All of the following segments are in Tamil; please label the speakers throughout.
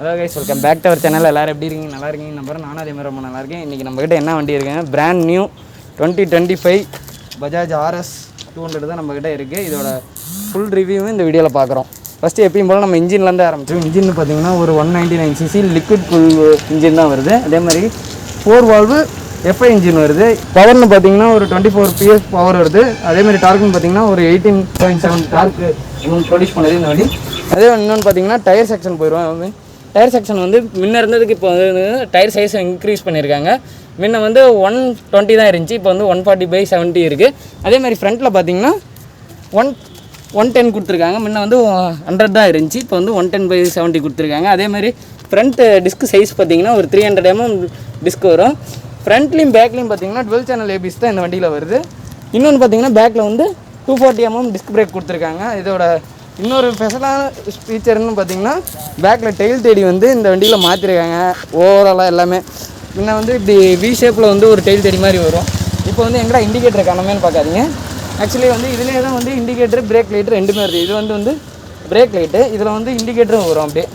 Speaker 1: Hello guys welcome back to our channel எல்லாரும் எப்படி இருக்கீங்க? நல்லா இருக்கீங்க நம்பர் நானும் அதே மாதிரி ரொம்ப நல்லா இருக்கேன். இன்றைக்கி நம்மக்கிட்ட என்ன வண்டி இருக்குங்க brand new twenty twenty five Bajaj RS two hundred தான் நம்மக்கிட்ட இருக்குது இதோட ஃபுல் ரிவ்யூவும் இந்த வீடியோவில் பார்க்குறோம். ஃபஸ்ட்டு எப்பயும் போல் நம்ம இன்ஜின்லேருந்து ஆரம்பிச்சோம் இன்ஜின் பார்த்தீங்கன்னா ஒரு one ninety nine CC liquid full engine தான் வருது. அதே மாதிரி ஃபோர் வால்வு எஃப்ஐ இன்ஜின் வருது. பவர்னு பார்த்தீங்கன்னா ஒரு டுவெண்ட்டி ஃபோர் பிஎஸ் பவர் வருது. அதே மாதிரி டார்க்னு பார்த்தீங்கன்னா ஒரு eighteen point seven torque produce பண்ணுது இந்த வண்டி. அதே இன்னொன்று பார்த்தீங்கன்னா டயர் செக்ஷன் போயிடுவோம் டயர் செக்ஷன் வந்து முன்ன இருந்ததுக்கு இப்போ வந்து டயர் சைஸ் இன்க்ரீஸ் பண்ணியிருக்காங்க. முன்ன வந்து ஒன் டுவெண்ட்டி தான் இருந்துச்சு இப்போ வந்து ஒன் ஃபார்ட்டி பை செவன்ட்டி இருக்குது அதே மாதிரி ஃப்ரண்ட்டில் பார்த்தீங்கன்னா ஒன் ஒன் டென் கொடுத்துருக்காங்க. முன்ன வந்து ஹண்ட்ரட் தான் இருந்துச்சு இப்போ வந்து ஒன் டென் பை செவன்ட்டி கொடுத்துருக்காங்க. அதே மாதிரி ஃப்ரண்ட் டிஸ்க் சைஸ் பார்த்தீங்கன்னா ஒரு த்ரீ ஹண்ட்ரட் எம்எம் டிஸ்க் வரும். ஃப்ரண்ட்லேயும் பேக்லேயும் பார்த்தீங்கன்னா டுவெல் சேனல் ஏபிஸ் தான் இந்த வண்டியில் வருது. இன்னொன்று பார்த்தீங்கன்னா பேக்கில் வந்து two forty MM disc brake கொடுத்துருக்காங்க. இதோட இன்னொரு ஸ்பெஷலான ஃபீச்சர்னு பார்த்தீங்கன்னா பேக்கில் டெயில் தேடி வந்து இந்த வண்டியில் மாற்றிருக்காங்க ஓவராலாக எல்லாமே. முன்ன வந்து இப்படி வி ஷேப்பில் வந்து ஒரு டெயில் தேடி மாதிரி வரும். இப்போ வந்து எங்கடா இண்டிகேட்டர் காணமேனு பார்க்காதீங்க. ஆக்சுவலி வந்து இதுலேயே தான் வந்து இண்டிகேட்டர் பிரேக் லைட்டு ரெண்டுமே வருது. இது வந்து வந்து பிரேக் லைட்டு இதில் வந்து இண்டிகேட்டரும் வரும் அப்படியே.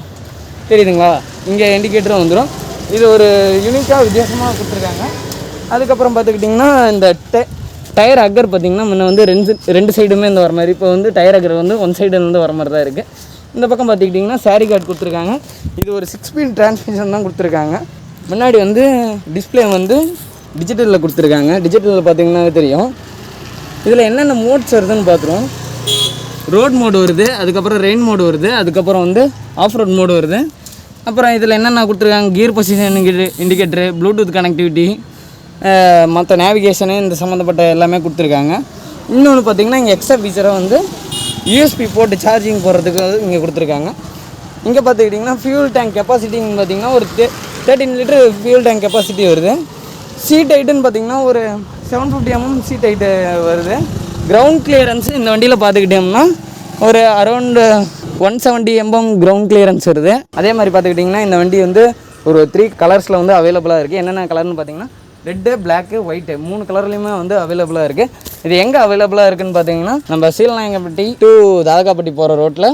Speaker 1: தெரியுதுங்களா? இங்கே இண்டிகேட்டரும் வந்துடும் இது ஒரு யூனிக்காக வித்தியாசமாக கொடுத்துருக்காங்க. அதுக்கப்புறம் பார்த்துக்கிட்டிங்கன்னா இந்த டெ டயர் அக்கர் பார்த்திங்கன்னா முன்ன வந்து ரெண்டு ரெண்டு சைடுமே இந்த வர மாதிரி இப்போ வந்து டயர் அக்கர் வந்து ஒன் சைடுலேருந்து வர மாதிரி தான் இருக்குது இந்த பக்கம் பார்த்துக்கிட்டிங்கன்னா சாரி கார்டு கொடுத்துருக்காங்க. இது ஒரு சிக்ஸ் ஸ்பீட் டிரான்ஸ்மிஷன் தான் கொடுத்துருக்காங்க. முன்னாடி வந்து டிஸ்பிளே வந்து டிஜிட்டலில் கொடுத்துருக்காங்க. டிஜிட்டலில் பார்த்தீங்கன்னா தெரியும். இதில் என்னென்ன மோட்ஸ் வருதுன்னு பார்த்துருவோம். ரோட் மோடு வருது அதுக்கப்புறம் ரெயின் மோடு வருது அதுக்கப்புறம் வந்து ஆஃப் ரோட் மோடு வருது. அப்புறம் இதில் என்னென்ன கொடுத்துருக்காங்க? Gear position indicator Bluetooth connectivity மற்ற நேவிகேஷனு இந்த சம்மந்தப்பட்ட எல்லாமே கொடுத்துருக்காங்க. இன்னொன்று பார்த்தீங்கன்னா இங்கே எக்ஸ்ட்ரா ஃபீச்சராக வந்து யூஎஸ்பி போட்டு சார்ஜிங் போடுறதுக்கு வந்து இங்கே கொடுத்துருக்காங்க. இங்கே பார்த்துக்கிட்டிங்கன்னா ஃபியூல் டேங்க் கெப்பாசிட்டின்னு பார்த்தீங்கன்னா ஒரு thirteen litre fuel tank capacity வருது. சீட் ஹைட்டுன்னு பார்த்தீங்கன்னா ஒரு seven fifty MM seat height வருது. கிரவுண்ட் கிளியரன்ஸ் இந்த வண்டியில் பார்த்துக்கிட்டோம்னா ஒரு around one seventy MM ground clearance வருது. அதே மாதிரி பார்த்துக்கிட்டிங்கன்னா இந்த வண்டி வந்து ஒரு த்ரீ கலர்ஸில் வந்து அவைலபிளாக இருக்குது என்னென்ன கலர்னு பார்த்தீங்கன்னா ரெட்டு பிளாக்கு ஒயிட்டு மூணு கலர்லேயுமே வந்து அவைலபிளாக இருக்குது இது எங்கே அவைலபிளாக இருக்குன்னு பார்த்தீங்கன்னா நம்ம சீலநாயங்கப்பட்டி டு தாதகாப்பட்டி போகிற ரோட்டில்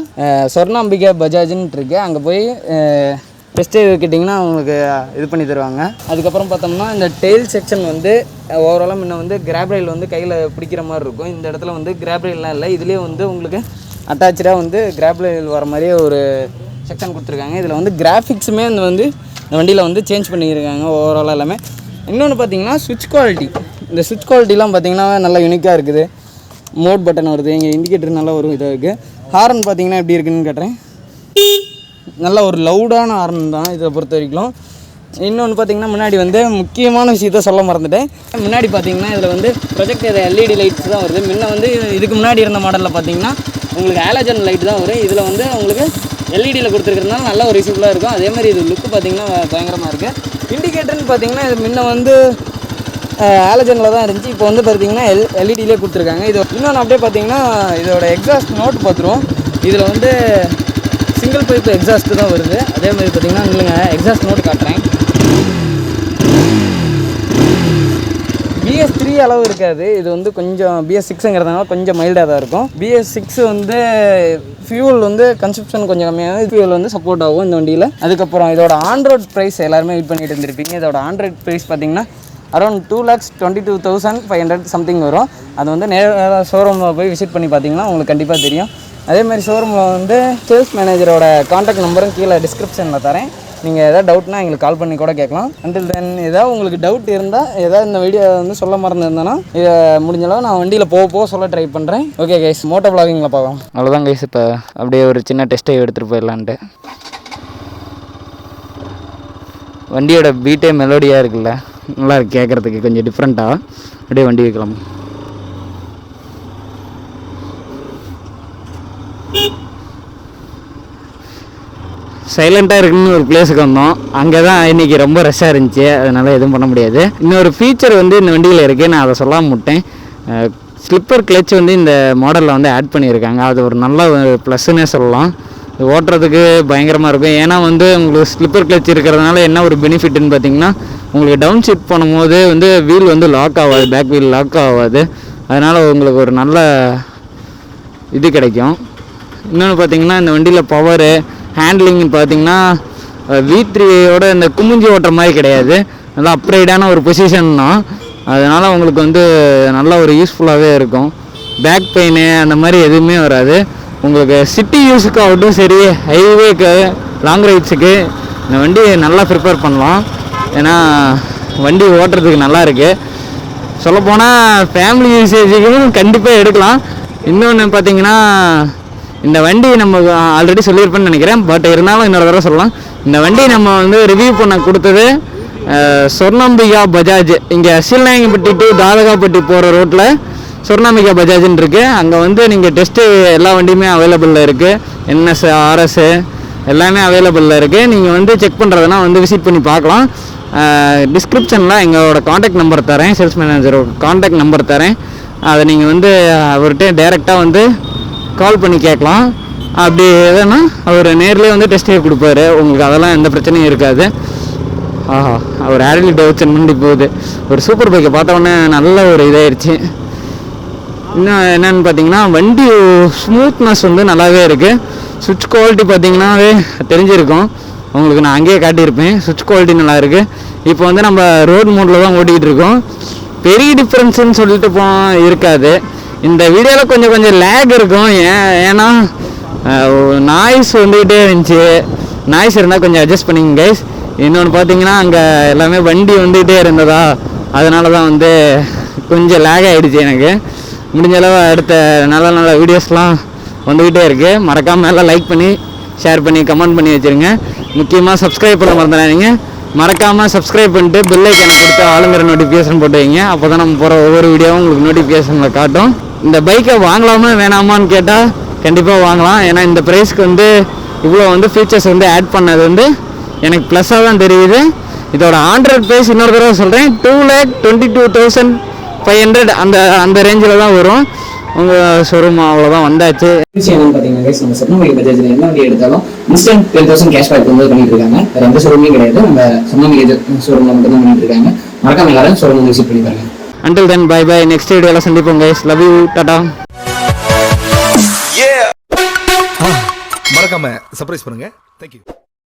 Speaker 1: சொர்ணாம்பிகா பஜாஜ்ன்ட்டு இருக்கு. அங்கே போய் டெஸ்ட் கேட்டிங்கன்னா அவங்களுக்கு இது பண்ணி தருவாங்க. அதுக்கப்புறம் பார்த்தோம்னா இந்த டெய்ல் செக்ஷன் வந்து ஓவராலாக முன்ன வந்து கிராப்ரைல் வந்து கையில் பிடிக்கிற மாதிரி இருக்கும். இந்த இடத்துல வந்து கிராப்ரைல்லாம் இல்லை. இதுலேயே வந்து உங்களுக்கு அட்டாச்சாக வந்து கிராப்ரைல் வர மாதிரியே ஒரு செக்ஷன் கொடுத்துருக்காங்க. இதில் வந்து கிராஃபிக்ஸுமே இந்த வந்து இந்த வண்டியில் வந்து சேஞ்ச் பண்ணியிருக்காங்க. ஓவராலாக எல்லாமே. இன்னொன்று பார்த்தீங்கன்னா சுவிட்ச் குவாலிட்டி இந்த சுவிட்ச் குவாலிட்டிலாம் பார்த்தீங்கன்னா நல்லா யூனிக்காக இருக்குது. மோட் பட்டன் வருது. இங்கே இண்டிகேட்டர் நல்லா ஒரு இதாக இருக்குது ஹாரன் பார்த்தீங்கன்னா எப்படி இருக்குன்னு கேட்டேன் நல்ல ஒரு லவுடான ஹார்ன் தான் இதை பொறுத்த வரைக்கும். இன்னொன்று பார்த்தீங்கன்னா முன்னாடி வந்து முக்கியமான விஷயத்த சொல்ல மறந்துட்டேன். முன்னாடி பார்த்தீங்கன்னா இதில் வந்து ப்ரொஜெக்டர் எல்இடி லைட்ஸ் தான் வருது. முன்ன வந்து இதுக்கு முன்னாடி இருந்த மாடலில் பார்த்தீங்கன்னா உங்களுக்கு ஆலஜன் லைட் தான் வரும். இதில் வந்து உங்களுக்கு எல்இடியில் கொடுத்துருக்கறதுனால நல்ல ஒரு யூஸ்ஃபுல்லாக இருக்கும். அதே மாதிரி இது லுக்கு பார்த்தீங்கன்னா பயங்கரமாக இருக்குது இண்டிகேட்டர்னு பார்த்தீங்கன்னா இது முன்ன வந்து ஆலஜனில் தான் இருந்துச்சு. இப்போ வந்து பார்த்தீங்கன்னா எல் எல்இடியிலே கொடுத்துருக்காங்க. இது இன்னொன்று அப்படியே பார்த்தீங்கன்னா இதோட எக்ஸாஸ்ட் நோட் பார்த்துருவோம். இதில் வந்து சிங்கிள் பைப் எக்ஸாஸ்ட்டு தான் வருது. அதே மாதிரி பார்த்தீங்கன்னா இல்லைங்க எக்ஸாஸ்ட் நோட் காட்டுறேன். பிஎஸ் த்ரீ அளவு இருக்காது. இது வந்து கொஞ்சம் பிஎஸ் சிக்ஸுங்கிறதுனால கொஞ்சம் மைல்டாக தான் இருக்கும். பிஎஸ் சிக்ஸ் வந்து ஃபியூல் வந்து கன்சப்ஷன் கொஞ்சம் கம்மியாக ஃபியூல் வந்து சப்போர்ட் ஆகும் இந்த வண்டியில். அதுக்கப்புறம் இதோட ஆண்ட்ராய்ட் ப்ரைஸ் எல்லாருமே வெயிட் பண்ணிட்டு இருந்திருப்பீங்க. இதோட ஆண்ட்ராய்ட் ப்ரைஸ் பார்த்தீங்கன்னா around two lakhs twenty two thousand five hundred something வரும். அது வந்து நேராக ஷோரூமில் போய் விசிட் பண்ணி பார்த்தீங்கன்னா உங்களுக்கு கண்டிப்பாக தெரியும். அதே மாதிரி ஷோரூமில் வந்து சேல்ஸ் மேனேஜரோட காண்டாக்ட் நம்பரும் கீழே டிஸ்கிரிப்ஷனில் தரேன். நீங்கள் எதாவது டவுட்னா எங்களுக்கு கால் பண்ணி கூட கேட்கலாம். அண்டில் தென் ஏதாவது உங்களுக்கு டவுட் இருந்தால் ஏதாவது இந்த வீடியோ வந்து சொல்ல மறந்துருந்தேன்னா இதை முடிஞ்சளவு நான் வண்டியில் போக போக சொல்ல ட்ரை பண்ணுறேன் ஓகே கைஸ் மோட்டோ பிளாகிங்கில் பார்க்கலாம் அவ்வளோதான் கைஸ் இப்போ அப்படியே ஒரு சின்ன டெஸ்ட்டை எடுத்துகிட்டு போயிடலான்ட்டு. வண்டியோட பீட்டே மெலோடியாக இருக்குல்ல? நல்லா இருக்கு கேட்குறதுக்கு கொஞ்சம் டிஃப்ரெண்ட்டாக அப்படியே வண்டி வைக்கலாம் சைலண்ட்டாக இருக்குன்னு ஒரு பிளேஸுக்கு வந்தோம். அங்கே தான் இன்றைக்கி ரொம்ப ரஷ்ஷாக இருந்துச்சு. அதனால் எதுவும் பண்ண முடியாது. இன்னொரு ஃபீச்சர் வந்து இந்த வண்டியில் இருக்குது நான் அதை சொல்லாமல் விட்டேன். ஸ்லிப்பர் கிளச் வந்து இந்த மாடலில் வந்து ஆட் பண்ணியிருக்காங்க. அது ஒரு நல்ல ப்ளஸ்ஸுன்னே சொல்லலாம். ஓட்டுறதுக்கு பயங்கரமாக இருக்கும். ஏன்னா வந்து உங்களுக்கு ஸ்லிப்பர் கிளச் இருக்கிறதுனால என்ன ஒரு பெனிஃபிட்னு பார்த்தீங்கன்னா உங்களுக்கு டவுன் ஷிஃப்ட் பண்ணும்போது வந்து வீல் வந்து லாக் ஆகாது. பேக் வீல் லாக் ஆகாது. அதனால் உங்களுக்கு ஒரு நல்ல இது கிடைக்கும். இன்னொன்று பார்த்தீங்கன்னா இந்த வண்டியில் பவரு ஹேண்ட்லிங் பார்த்தீங்கன்னா வி த்ரீயோட இந்த குமிஞ்சி ஓட்டுற மாதிரி கிடையாது. நல்லா அப்ரைடான ஒரு பொசிஷன் தான். அதனால் உங்களுக்கு வந்து நல்ல ஒரு யூஸ்ஃபுல்லாகவே இருக்கும். பேக் பெயின் அந்த மாதிரி எதுவுமே வராது. உங்களுக்கு சிட்டி யூஸுக்கு ஆகட்டும் சரி ஹைவேக்கு லாங் ரைட்ஸுக்கு இந்த வண்டி நல்லா ப்ரிப்பேர் பண்ணலாம். ஏன்னா வண்டி ஓட்டுறதுக்கு நல்லா இருக்குது சொல்லப்போனால் ஃபேமிலி யூசேஜுக்கும் கண்டிப்பாக எடுக்கலாம். இன்னொன்று பார்த்தீங்கன்னா இந்த வண்டி நம்ம ஆல்ரெடி சொல்லியிருப்பேன்னு நினைக்கிறேன். பட் இருந்தாலும் இன்னொரு தடவை சொல்லலாம். இந்த வண்டி நம்ம வந்து ரிவ்யூ பண்ண கொடுத்தது சொர்ணாம்பிகா சொர்ணம்பிகா பஜாஜ். இங்கே சீலநாயகப்பட்டி டு தாதகாப்பட்டி போகிற ரோட்டில் சொர்ணாம்பிகா பஜாஜ்னு இருக்குது அங்கே வந்து நீங்கள் டெஸ்ட்டு எல்லா வண்டியுமே அவைலபிளில் இருக்குது என்எஸ் ஆர்எஸ்ஸு எல்லாமே அவைலபிளில் இருக்குது நீங்கள் வந்து செக் பண்ணுறதுனா வந்து விசிட் பண்ணி பார்க்கலாம். டிஸ்கிரிப்ஷனில் எங்களோட காண்டாக்ட் நம்பர் தரேன். சேல்ஸ் மேனேஜரோட காண்டாக்ட் நம்பர் தரேன். அதை நீங்கள் வந்து அவர்கிட்ட டைரெக்டாக வந்து கால் பண்ணி கேட்கலாம். அப்படி எதுனா அவர் நேர்லேயே வந்து டெஸ்ட் கொடுப்பாரு. உங்களுக்கு அதெல்லாம் எந்த பிரச்சனையும் இருக்காது. ஆஹா அவர் ஆரலி டவுச்சன் முண்டி போகுது. ஒரு சூப்பர் பைக்கை பார்த்த நல்ல ஒரு இதாயிருச்சு. இன்னும் என்னென்னு பார்த்தீங்கன்னா வண்டி ஸ்மூத்னஸ் வந்து நல்லாவே இருக்குது சுவிட்ச் குவாலிட்டி பார்த்தீங்கன்னாவே தெரிஞ்சிருக்கும். உங்களுக்கு நான் அங்கேயே காட்டியிருப்பேன். சுவிட்ச் குவாலிட்டி நல்லா இருக்குது இப்போ வந்து நம்ம ரோடு மோட்டில் தான் ஓட்டிகிட்டு இருக்கோம். பெரிய டிஃப்ரென்ஸுன்னு சொல்லிட்டு போ இருக்காது. இந்த வீடியோவில் கொஞ்சம் கொஞ்சம் லேக் இருக்கும். ஏன் ஏன்னா நாய்ஸ் வந்துக்கிட்டே இருந்துச்சு. நாய்ஸ் இருந்தால் கொஞ்சம் அட்ஜஸ்ட் பண்ணிங்க கைஸ் இன்னொன்று பார்த்தீங்கன்னா அங்கே எல்லாமே வண்டி வந்துக்கிட்டே இருந்ததா? அதனால தான் வந்து கொஞ்சம் லேக் ஆகிடுச்சு எனக்கு. முடிஞ்ச அளவு அடுத்த நல்ல நல்ல வீடியோஸ்லாம் வந்துக்கிட்டே இருக்குது மறக்காமல் எல்லாம் லைக் பண்ணி ஷேர் பண்ணி கமெண்ட் பண்ணி வச்சுருங்க. முக்கியமாக சப்ஸ்கிரைப் பண்ண மறந்துடாதீங்க. மறக்காமல் சப்ஸ்கிரைப் பண்ணிட்டு பெல் ஐக்கனை கொடுத்து ஆளுங்கிற நோட்டிஃபிகேஷன் போட்டு வைங்க. அப்போ தான் நம்ம போகிற ஒவ்வொரு வீடியோவும் உங்களுக்கு நோட்டிஃபிகேஷனில் காட்டும். இந்த பைக்கை வாங்கலாமா வேணாமான்னு கேட்டால் கண்டிப்பாக வாங்கலாம். ஏன்னா இந்த ப்ரைஸ்க்கு வந்து இவ்வளோ வந்து ஃபீச்சர்ஸ் வந்து ஆட் பண்ணது வந்து எனக்கு ப்ளஸ்ஸாக தான் தெரியுது. இதோட ஆண்ட்ராய்ட் ப்ரைஸ் இன்னொரு தடவை சொல்கிறேன் two lakh twenty two thousand five hundred அந்த அந்த ரேஞ்சில் தான் வரும். உங்கள் ஷோரூம் அவ்வளோதான் வந்தாச்சு.
Speaker 2: என்னன்னு பார்த்தீங்கன்னா நம்ம பஜாஜில் என்ன வண்டி எடுத்தாலும் இன்ஸ்டன்ட் தௌசண்ட் கேஷ் பேக் வந்து பண்ணிட்டு இருக்காங்க. எந்த ஷோரூமே கிடையாது. நம்ம மட்டும் தான் பண்ணிட்டு இருக்காங்க. மறக்காம எல்லாரும் ஷோரூம் விசிட் பண்ணி பாருங்க.
Speaker 1: Until then bye bye next வீடியோவில் சந்திப்போம் கைஸ் லவ் யூ டாடா
Speaker 3: மறக்காம சர்ப்ரைஸ் பண்ணுங்க. தேங்க்யூ